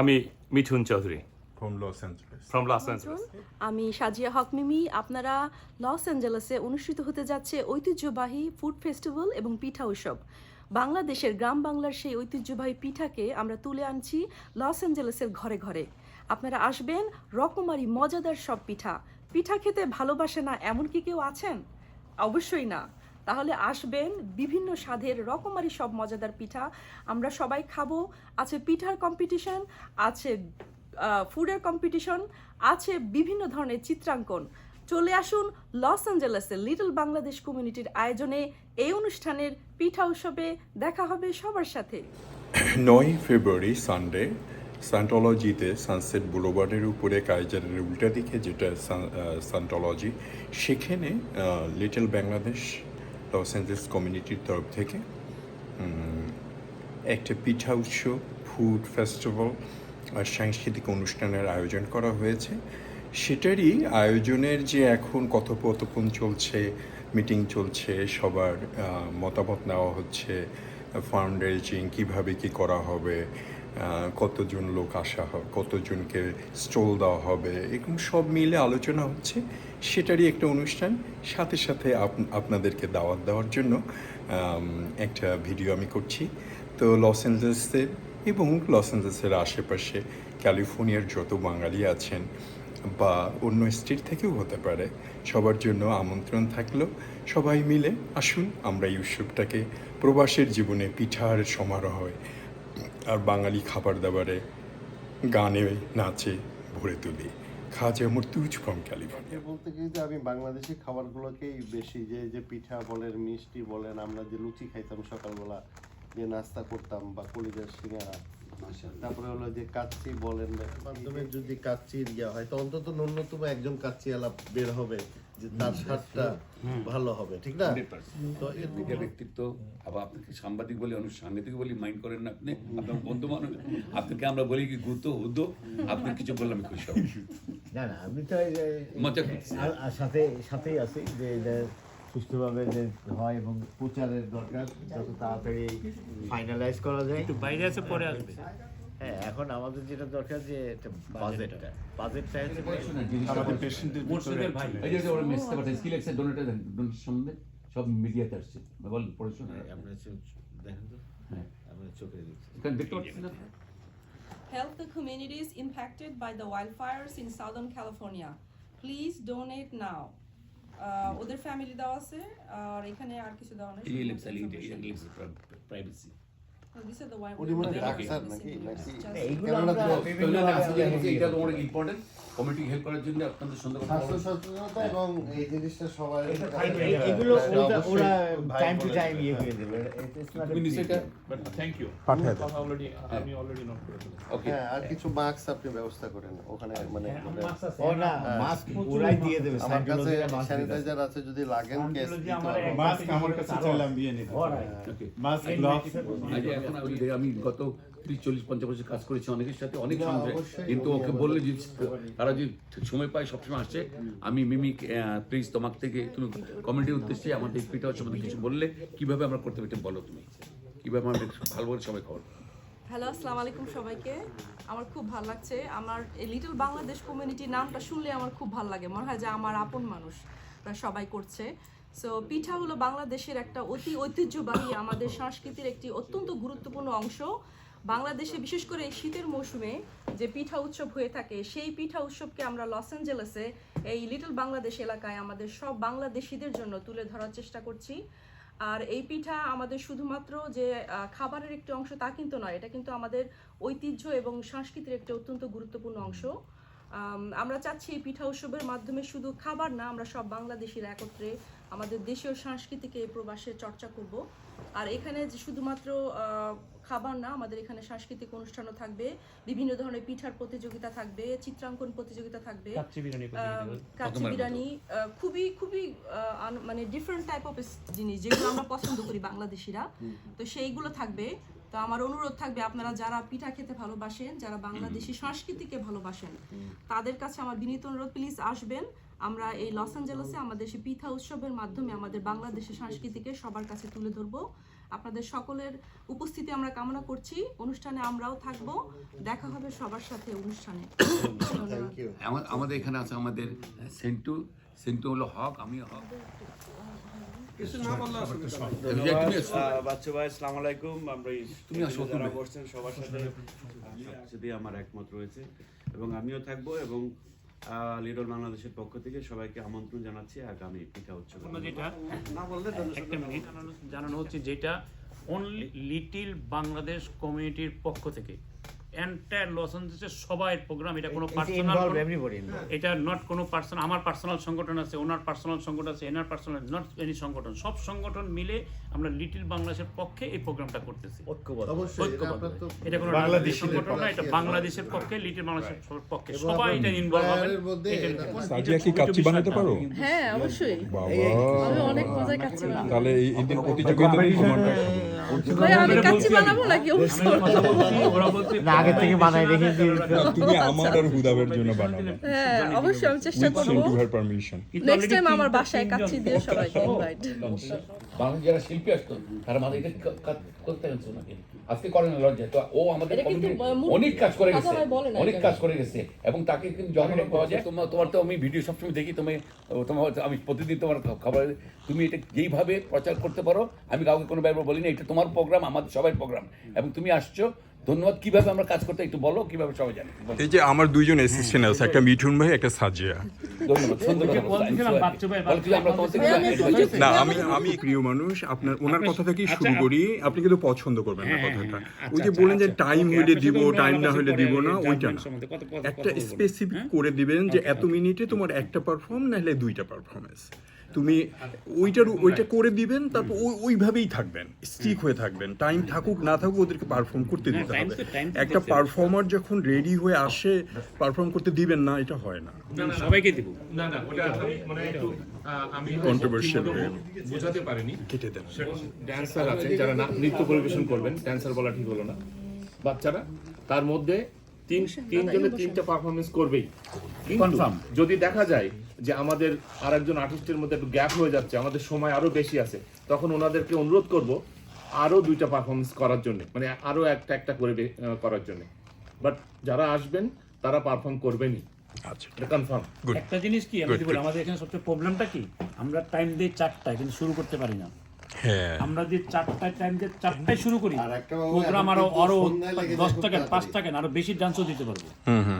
আমি Mithun Chowdhury. From Los Angeles. From Los Angeles আমি সাজিয়া হক মিমি। আপনারা লস অ্যাঞ্জেলেসে অনুষ্ঠিত হতে যাচ্ছে ঐতিহ্যবাহী ফুড ফেস্টিভ্যাল এবং পিঠা উৎসব। বাংলাদেশের গ্রাম বাংলার সেই ঐতিহ্যবাহী পিঠাকে আমরা তুলে আনছি লস অ্যাঞ্জেলেসের ঘরে ঘরে। আপনারা আসবেন রকমারি মজাদার সব পিঠা। পিঠা খেতে ভালোবাসে না এমন কি কেউ আছেন? অবশ্যই না। তাহলে আসবেন বিভিন্ন স্বাদের রকমারি সব মজাদার পিঠা। আমরা সবাই খাব। আছে পিঠার কম্পিটিশন আছে ফুডের কম্পিটিশন আছে বিভিন্ন ধরনের চিত্রাঙ্কন। চলে আসুন লস অ্যাঞ্জেলেসের লিটল বাংলাদেশ কমিউনিটির আয়োজনে। এই অনুষ্ঠানের পিঠা উৎসবে দেখা হবে সবার সাথে। নয় ফেব্রুয়ারি, সানডে, সান্টলজিতে সানসেট বুলোবার্ডের উপরে কাইজারের উল্টা দিকে যেটা সান্টলজি, সেখানে লিটল বাংলাদেশ লস অ্যাঞ্জেলেস কমিউনিটির তরফ থেকে একটা পিঠা উৎসব ফুড ফেস্টিভ্যাল আর সাংস্কৃতিক অনুষ্ঠানের আয়োজন করা হয়েছে। সেটারই আয়োজনের যে এখন কথোপকথন চলছে মিটিং চলছে, সবার মতামত নেওয়া হচ্ছে ফান্ড রেজিং কীভাবে কী করা হবে কতজন লোক আসা হবে কতজনকে স্টল দেওয়া হবে এরকম সব মিলে আলোচনা হচ্ছে। সেটারই একটা অনুষ্ঠান। সাথে সাথে আপ- আপনাদেরকে দাওয়াত দেওয়ার জন্য একটা ভিডিও আমি করছি। তো লস অ্যাঞ্জেলেসে এবং লস অ্যাঞ্জেলেসের আশেপাশে ক্যালিফোর্নিয়ার যত বাঙালি আছেন বা অন্য স্টেট থেকেও হতে পারে, সবার জন্য আমন্ত্রণ থাকল। সবাই মিলে আসুন, আমরা এই উৎসবটাকে প্রবাসের জীবনে পিঠার সমারোহে আর বাঙালি খাবার দাবারে গানে নাচে ভরে তুলি। Khaja Murtuza from California. বলতে গিয়ে যে আমি বাংলাদেশি খাবারগুলোকেই বেশি যে যে পিঠা বলেন মিষ্টি বলেন আমরা যে লুচি খাইতাম সকালবেলা যে নাস্তা করতাম বা কলিজার সিঙ্গারা। তারপরে হলো যে কাচ্চি বলেন মাধ্যমে যদি কাচ্চি ইয়া হয় তো অন্তত ন্যূনতম একজন কাচ্চি আলাপ বের হবে যে তার স্বাদটা ভালো হবে ঠিক না? তো এর নিজের ব্যক্তিত্ব আবার আপনাকে সাংবাদিক বলে অনুষ্ঠান সাংবাদিক বলে মাইন্ড করেন না আপনি আপনার বন্ধু মানুষ আপনাকে আমরা বলি কি গুরুত্ব হুদ্দ আপনি কিছু বললে আমি খুশি হব। না না আমি তো মজা করছি। আর- আর সাথে সাথেই আছি যে এটা সুষ্ঠুভাবে যে হয় এবং প্রচারের দরকার যত তাড়াতাড়ি ফাইনালাইজ করা যায়। একটু বাইরে আছে পরে আসবে। হ্যাঁ এখন আমাদের যেটা দরকার যে একটা বাজেটটা বাজেটটা আমাদের পেশেন্টদের এই যে ওরা মেসেজ পাঠায় স্কিল এক্সের ডোনেটার ডোনেট সম্বন্ধে সব মিডিয়াতে আসছে। বল পড়ে শোনা আপনার দেখেন তো। হ্যাঁ। আপনার চোখে দেখছি। দেখতে পাচ্ছি না? Help the communities impacted by the wildfires in Southern California. Please donate now. ওদের ফ্যামিলি দেওয়া আছে আর এখানে আর কিছু দেওয়া নেই প্রাইভেসি কমিটি হেল্প করার জন্য আপনাদের সুন্দর স্বাস্থ্য সচেতনতা এবং এই জিনিসটা সবাই এগুলো ওরা ওরা টাইম টু টাইম ইয়ে তুমি আমি করে। ওকে হ্যাঁ আর কিছু মাস্ক আপনি ব্যবস্থা করেন। ওখানে মানে ও না মাস্ক ওরাই দিয়ে দেবে আমার কাছে। স্যানিটাইজার আছে যদি লাগেন কেস মাস্ক আমার কাছে চাইলে দিয়ে মাস্ক গ্লাভস এখন আমি দেখি- আমি গত ত্রিশ চল্লিশ পঞ্চাশ বছর কাজ করেছি অনেকের সাথে অনেক কিন্তু ওকে বললে যে তারা যদি সময় পায় সবসময় আসছে। আমি মিমিক প্লিজ তোমার থেকে তুমি কমিটির উদ্দেশ্যে আমাদের সম্বন্ধে কিছু বললে। কীভাবে আমরা করতে পারি বলো তুমি। কীভাবে আমরা ভালো করে সবাই খবর হ্যালো আসসালামু আলাইকুম সবাইকে। আমার খুব ভালো লাগছে। আমার এই লিটল বাংলাদেশ কমিউনিটি নামটা শুনলে আমার খুব ভালো লাগে। মনে হয় যে আমার আপন মানুষ। সবাই করছে। সো পিঠা হলো বাংলাদেশের একটা অতি ঐতিহ্যবাহী আমাদের সংস্কৃতির একটি অত্যন্ত গুরুত্বপূর্ণ অংশ। বাংলাদেশে বিশেষ করে শীতের মৌসুমে যে পিঠা উৎসব হয়ে থাকে, সেই পিঠা উৎসবকে আমরা লস অ্যাঞ্জেলেসে, এই লিটল বাংলাদেশ এলাকায় আমাদের সব বাংলাদেশিদের জন্য তুলে ধরার চেষ্টা করছি। আর এই পিঠা আমাদের শুধুমাত্র যে খাবারের একটি অংশ তা কিন্তু নয়, এটা কিন্তু আমাদের ঐতিহ্য এবং সংস্কৃতির একটি অত্যন্ত গুরুত্বপূর্ণ অংশ। আমরা চাচ্ছি এই পিঠা উৎসবের মাধ্যমে শুধু খাবার না আমরা সব বাংলাদেশিরা একত্রে আমাদের দেশীয় সংস্কৃতিকে প্রবাসে চর্চা করব। আর এখানে যে শুধুমাত্র আহ, খাবার না আমাদের এখানে সাংস্কৃতিক অনুষ্ঠানও থাকবে বিভিন্ন ধরনের পিঠার প্রতিযোগিতা থাকবে চিত্রাঙ্কন প্রতিযোগিতা থাকবে কাচ্চি বিরিয়ানি আহ, প্রতিযোগিতা। বিরিয়ানি আহ, খুবই খুবই আহ, মানে ডিফারেন্ট টাইপ অফ জিনিস যেগুলো আমরা পছন্দ করি বাংলাদেশিরা। তো সেইগুলো থাকবে। তো আমার অনুরোধ থাকবে আপনারা যারা পিঠা খেতে ভালোবাসেন যারা বাংলাদেশি সংস্কৃতিকে ভালোবাসেন তাদের কাছে আমার বিনীত অনুরোধ প্লিজ আসবেন। আমরা এই লস অ্যাঞ্জেলেসে আমাদের সেই পিঠা উৎসবের মাধ্যমে আমাদের বাংলাদেশের সংস্কৃতিকে সবার কাছে তুলে ধরবো। আপনাদের সকলের উপস্থিতি আমরা কামনা করছি। অনুষ্ঠানে আমরাও থাকব। দেখা হবে সবার সাথে অনুষ্ঠানে। ধন্যবাদ থ্যাংক ইউ আমা- আমাদের এখানে আছে আমাদের সেন্টু। সেন্টু হলো হক আমিও হক। বাচ্চা ভাই আসসালামু আলাইকুম। আমরা তুমি যারা বসছেন সবার সাথে সাথে আমার একমত রয়েছে। এবং আমিও থাকব এবং লিডল বাংলাদেশের পক্ষ থেকে সবাইকে আমন্ত্রণ জানাচ্ছি। আগামী পিঠা উৎসব যেটা একটা মিনিট। জানানো হচ্ছে যেটা অনলি লিটিল বাংলাদেশ কমিউনিটির পক্ষ থেকে। এন্টায়ার লস এঞ্জেলসের সবাই প্রোগ্রাম এটা কোনো পার্সোনাল এটা নট কোনো পার্সন আমার পার্সোনাল সংগঠন আছে ওনার পার্সোনাল সংগঠন আছে এনার পার্সোনাল নট এনি সংগঠন। সব সংগঠন মিলে আমরা লিটিল বাংলাদেশের পক্ষে এই প্রোগ্রামটা করতেছি। এটা কোনো রাজনৈতিক সংগঠন না এটা বাংলাদেশের পক্ষে লিটিল বাংলাদেশের পক্ষে। সবাই এটা ইনভলভ হবে। সাজিয়া কি কাচ্চি বানাতে পারো? হ্যাঁ অবশ্যই। বাবা। আমি অনেক মজার কাচ্চি তাহলে এই প্রতিযোগিতা আমি কাচ্চি বানাবো নাকি অবশ্য ওরা বলছে না আগে থেকে বানাই রেখে তুমি আমার আর হুদাবের জন্য বানাবে হ্যাঁ অবশ্যই আমি চেষ্টা করব নেক্সট টাইম আমার বাসায় কাচ্চি দিয়ে সবাইকে ইনভাইট বাংলাদেশ যারা শিল্পী আসতো তারা আমাদের এটা করতে গেছে ওনাকে। আজকে করেন না লজ্জা। তো ও আমাদের অনেক কাজ করে গেছে অনেক কাজ করে গেছে এবং তাকে কিন্তু যখন পাওয়া যায় তোমার তোমার তো আমি ভিডিও সবসময় দেখি তুমি তোমার আমি প্রতিদিন তোমার খবর তুমি এটা যেইভাবে প্রচার করতে পারো আমি কাউকে কোনো ব্যাপার বলি না এটা তোমার প্রোগ্রাম আমাদের সবাই প্রোগ্রাম এবং তুমি আসছো ধন্যবাদ কীভাবে আমরা কাজ করতে একটু বলো কীভাবে সবাই জানি? এই যে আমার দুইজন অ্যাসিস্ট্যান্ট আছে একটা মিঠুন ভাই একটা সাজিয়া। Advice- না আমি আমি প্রিয় মানুষ আপনার ওনার কথা থেকেই শুরু করি। আপনি কিন্তু পছন্দ করবেন না কথাটা। ওই যে বলেন যে টাইম হইলে দিব টাইম না হইলে দিব না ওইটা না। একটা স্পেসিফিক করে দিবেন যে এত মিনিটে তোমার একটা পারফর্ম না হলে দুইটা পারফরমেন্স তুমি ওইটার ওইটা করে দিবেন তারপর ওই ওইভাবেই থাকবেন স্টিক হয়ে থাকবেন। টাইম থাকুক না থাকুক ওদেরকে পারফর্ম করতে দিতে হবে। একটা পারফর্মার যখন রেডি হয়ে আসে পারফর্ম করতে দিবেন না এটা হয় না। সবাইকে দিব। না না ওটা মানে একটু আমি ঠিকমতো বোঝাতে পারিনি। কেটে দেন। ড্যান্সার আছে যারা নৃত্য পরিবেশন করবেন ড্যান্সার বলা ঠিক হলো না। বাচ্চারা তার মধ্যে তিন তিনজনে তিনটা পারফরমেন্স করবেই। যদি দেখা যায় যে আমাদের আরেকজন আর্টিস্টের মধ্যে একটু গ্যাপ হয়ে যাচ্ছে আমাদের সময় আরও বেশি আছে তখন ওনাদেরকে অনুরোধ করব আরও দুইটা পারফরমেন্স করার জন্য মানে আরও একটা একটা করে করার জন্য। বাট যারা আসবেন তারা পারফর্ম করবেনই। আচ্ছা। এটা কনফার্ম Good. একটা জিনিস কি আমি বলি আমাদের এখানে সবচেয়ে প্রবলেমটা কি? আমরা টাইম দিই চারটায় কিন্তু শুরু করতে পারি না। আমরা যে চারটায় টাইম দিয়ে চারটায় শুরু করি প্রোগ্রাম আরও আরও দশ টাকা পাঁচ টাকা আরও বেশি ডান্সও দিতে পারব।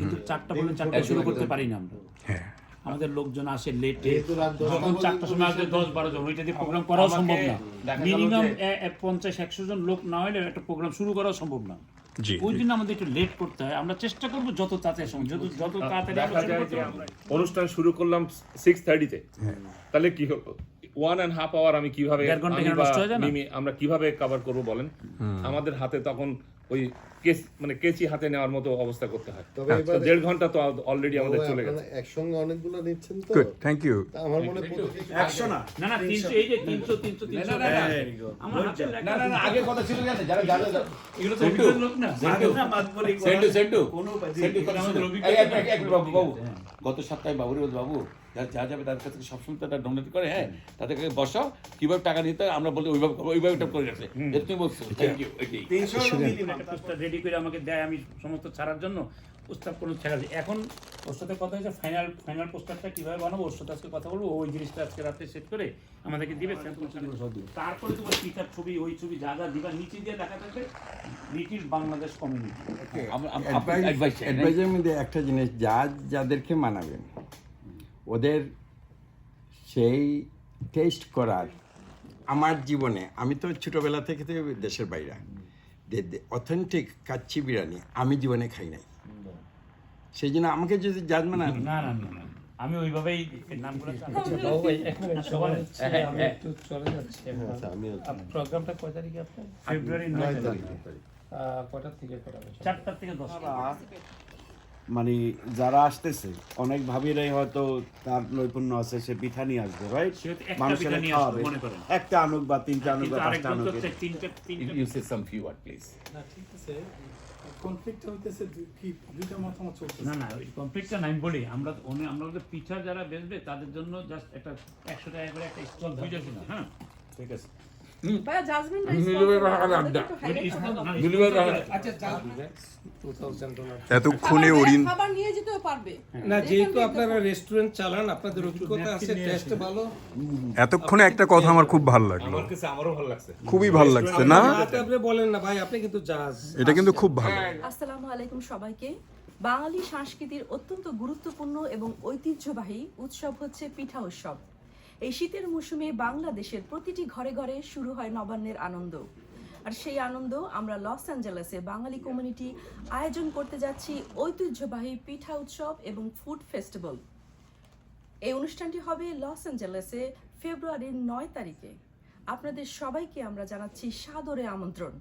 কিন্তু চারটা বলে চারটায় শুরু করতে পারি না আমরা। হ্যাঁ। আমাদের লোকজন আসে লেটে যখন চারটার সময় আসবে দশ বারো জন ওইটা দিয়ে প্রোগ্রাম করাও সম্ভব না। মিনিমাম পঞ্চাশ একশো জন লোক না হলে একটা প্রোগ্রাম শুরু করাও সম্ভব না। জি ওই জন্য আমাদের একটু লেট করতে হয়। আমরা চেষ্টা করব যত তাড়াতাড়ি সম্ভব যত যত তাড়াতাড়ি। অনুষ্ঠান শুরু করলাম সিক্স থার্টিতে তাহলে কি হলো ওয়ান অ্যান্ড হাফ আওয়ার আমি কীভাবে হয়ে আমরা কীভাবে কভার করব বলেন? আমাদের হাতে তখন ওই কেস মানে কেচি হাতে নেওয়ার মতো অবস্থা করতে হয়। তবে দেড় ঘণ্টা তো অলরেডি আমাদের চলে গেছে। একসঙ্গে অনেকগুলো নিচ্ছেন তো? থ্যাংক ইউ আমার মনে হয় একশো না। না না তিনশো। এই যে তিনশো তিনশো তিনশো। না, না, না। না আগে কথা ছিল জানেন যারা যারা এগুলো তো অভিজ্ঞ লোক না। সেন্টু। সেন্টু সেন্টু। এই, এক- মিনিট বাবু গত সপ্তাহে বাবুরে বাবু। যা যাবে তাদের কাছে সবসময় তারা ডোনেট করে হ্যাঁ তাদেরকে বসাও কীভাবে টাকা নিতে হয় আমরা বলি ওইভাবে করব, ওইভাবে এটা করে রাখছে। এটা তুমি বলছো। থ্যাংক ইউ রেডি করে আমাকে দেয় আমি সমস্ত ছাড়ার জন্য। প্রস্তাব কোনো ছাড়া। এখন ওর সাথে কথা হয়েছে ফাইনাল ফাইনাল পোস্টারটা কীভাবে বানাবো? ওর সাথে আজকে কথা বলব ওই জিনিসটা আজকে রাতে সেট করে আমাদেরকে দিবে সব তারপরে তোমার পিকার ছবি ওই ছবি যা যা দিবা নিচে দিয়ে দেখা থাকবে লিটিল বাংলাদেশ কমিউনিটি একটা জিনিস যা যাদেরকে মানাবেন ওদের সেই টেস্ট করার আমার জীবনে আমি তো ছোটোবেলা থেকে তো দেশের বাইরে। অথেন্টিক কাচ্চি বিরিয়ানি আমি জীবনে খাই নাই। সেই জন্য আমাকে যদি জানবে না না না না আমি ওইভাবেই নামগুলো আচ্ছা, আমিও প্রোগ্রামটা কয় তারিখে আপনার? ফেব্রুয়ারি নয় নয় তারিখ। তারিখ। আহ, কটার থেকে কটা চারটার থেকে দশটা। মানে যারা আসতেছে অনেক ভাবিরাই হয়তো তার নৈপুণ্য আছে সে পিঠা নিয়ে আসবে রাইট একটা মানুষের খাওয়াবে। একটা আনুক বা তিনটা আনুক বা পাঁচটা আনুক তো তিনটে তিনটে you say some few word please না ঠিক আছে। কনফ্লিক্টটা হইতেছে কি? দুইটা মতামত চলতেছে। না নাই বলি আমরা আমরা পিঠা যারা বেচবে তাদের জন্য জাস্ট একটা একশো টাকা করে একটা স্টল হ্যাঁ? ঠিক আছে। মিলিবাই বাহার এতক্ষণে অরিন খাবার নিয়ে যেতেও পারবে। না যেহেতু আপনারা রেস্টুরেন্ট চালান আপনাদের অভিজ্ঞতা আছে টেস্ট ভালো। এতক্ষণে একটা কথা আমার খুব ভালো লাগল। আমারও ভালো লাগছে। খুবই ভালো লাগছে না? আপনি বলেন না ভাই আপনি কিন্তু জাজ এটা কিন্তু খুব ভালো। আসসালামু আলাইকুম সবাইকে। বাঙালি সংস্কৃতির অত্যন্ত গুরুত্বপূর্ণ এবং ঐতিহ্যবাহী উৎসব হচ্ছে পিঠা উৎসব। এই শীতের মৌসুমে বাংলাদেশের প্রতিটি ঘরে ঘরে শুরু হয় নবান্নের আনন্দ। আর সেই আনন্দ আমরা লস অ্যাঞ্জেলেসে বাঙালি কমিউনিটি আয়োজন করতে যাচ্ছি ঐতিহ্যবাহী পিঠা উৎসব এবং ফুড ফেস্টিভ্যাল এই অনুষ্ঠানটি হবে লস অ্যাঞ্জেলেসে ফেব্রুয়ারির নয় তারিখে। আপনাদের সবাইকে আমরা জানাচ্ছি সাদরে আমন্ত্রণ।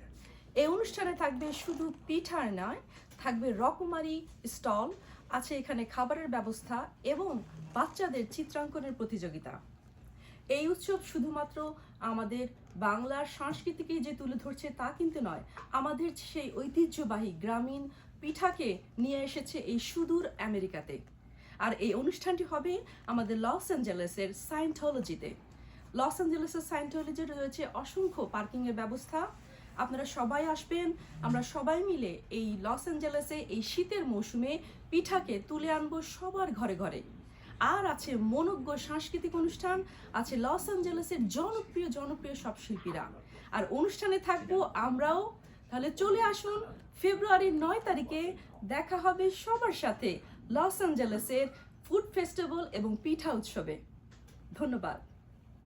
এই অনুষ্ঠানে থাকবে শুধু পিঠার নয়, থাকবে রকমারি স্টল, আছে এখানে খাবারের ব্যবস্থা এবং বাচ্চাদের চিত্রাঙ্কনের প্রতিযোগিতা। এই উৎসব শুধুমাত্র আমাদের বাংলার সংস্কৃতিকে যে তুলে ধরছে তা কিন্তু নয়, আমাদের সেই ঐতিহ্যবাহী গ্রামীণ পিঠাকে নিয়ে এসেছে এই সুদূর আমেরিকাতে। আর এই অনুষ্ঠানটি হবে আমাদের লস অ্যাঞ্জেলেসের সায়েন্টোলজিতে লস অ্যাঞ্জেলেসের সায়েন্টোলজি রয়েছে অসংখ্য পার্কিংয়ের ব্যবস্থা। আপনারা সবাই আসবেন, আমরা সবাই মিলে এই লস অ্যাঞ্জেলেসে এই শীতের মৌসুমে পিঠাকে তুলে আনব সবার ঘরে ঘরে। আর আছে মনোজ্ঞ সাংস্কৃতিক অনুষ্ঠান, আছে লস অ্যাঞ্জেলেসের জনপ্রিয় জনপ্রিয় সব শিল্পীরা। আর অনুষ্ঠানে থাকব আমরাও। তাহলে চলে আসুন ফেব্রুয়ারির নয় তারিখে দেখা হবে সবার সাথে লস অ্যাঞ্জেলেসের ফুড ফেস্টিভ্যাল এবং পিঠা উৎসবে। ধন্যবাদ।